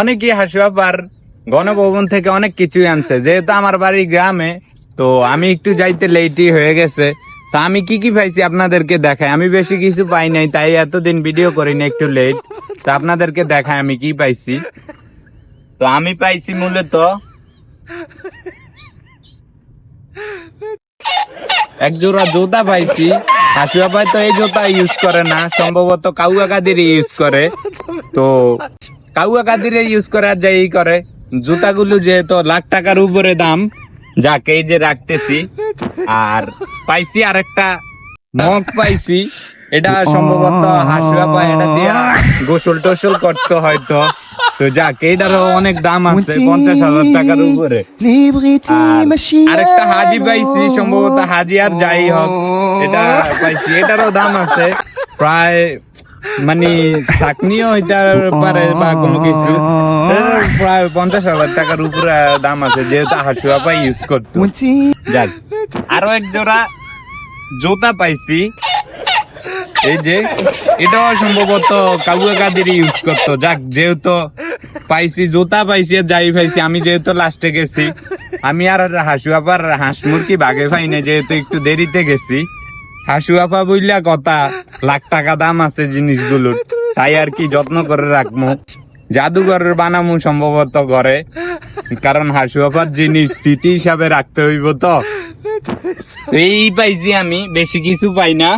অনেকেই হাসুয়াপার গণভবন থেকে অনেক কিছুই আনছে। যেহেতু আমার বাড়ি গ্রামে, তো আমি একটু যাইতে লেটই হয়ে গেছে। তা আমি কি কি পাইছি আপনাদেরকে দেখাই? আমি বেশি কিছু পাই নাই, তাই এতদিন ভিডিও করি না একটু লেট তো আপনাদেরকে দেখাই আমি কি পাইছি। তো আমি পাইছি মূলত এক জোড়া জুতা পাইছি। হাসিবা ভাই তো এই জুতা ইউজ করে না, সম্ভবত কাউয়া কাদির ইউজ করে। তো কাউয়া কাদির ইউজ করে আর যাই করে। জুতাগুলো যেহেতু লাখ টাকার উপরে দাম যাকে এই যে রাখতেছি। আর পাইছি আরেকটা মগ পাইছি। এটা সম্ভবত হাসুয়া পায় এটা দিয়া গোসল টোসল করতে হয়তো। তো যাক এটারও অনেক দাম আছে পঞ্চাশ হাজার টাকার উপরে। আর আরেকটা হাজি পাইছি সম্ভবত হাজি আর যাই হোক এটা পাইছি। এটারও দাম আছে প্রায় মানে চাকনিও হইতে পারে বা কোনো কিছু। প্রায় পঞ্চাশ হাজার টাকার উপরে দাম আছে যেহেতু হাসুয়া পাই ইউজ করতো। যাক আরও এক জোড়া জুতা পাইছি। এই যে এটাও সম্ভবত কাবুয়া কাদের ইউজ করতো। যাক যেহেতু পাইছি জুতা পাইছি আর যাই পাইছি আমি যেহেতু লাস্টে গেছি আমি আর হাসু আপার হাঁস মুরগি বাগে পাই না যেহেতু একটু দেরিতে গেছি। হাসু আপা বললা কথা, লাখ টাকা দাম আছে জিনিসগুলোর। তাই আর কি যত্ন করে রাখব জাদুঘরের বানামু সম্ভবত ঘরে। কারণ হাসু আপার জিনিস স্মৃতি হিসাবে রাখতে হইব তো এই পাইছি আমি, বেশি কিছু পাই না।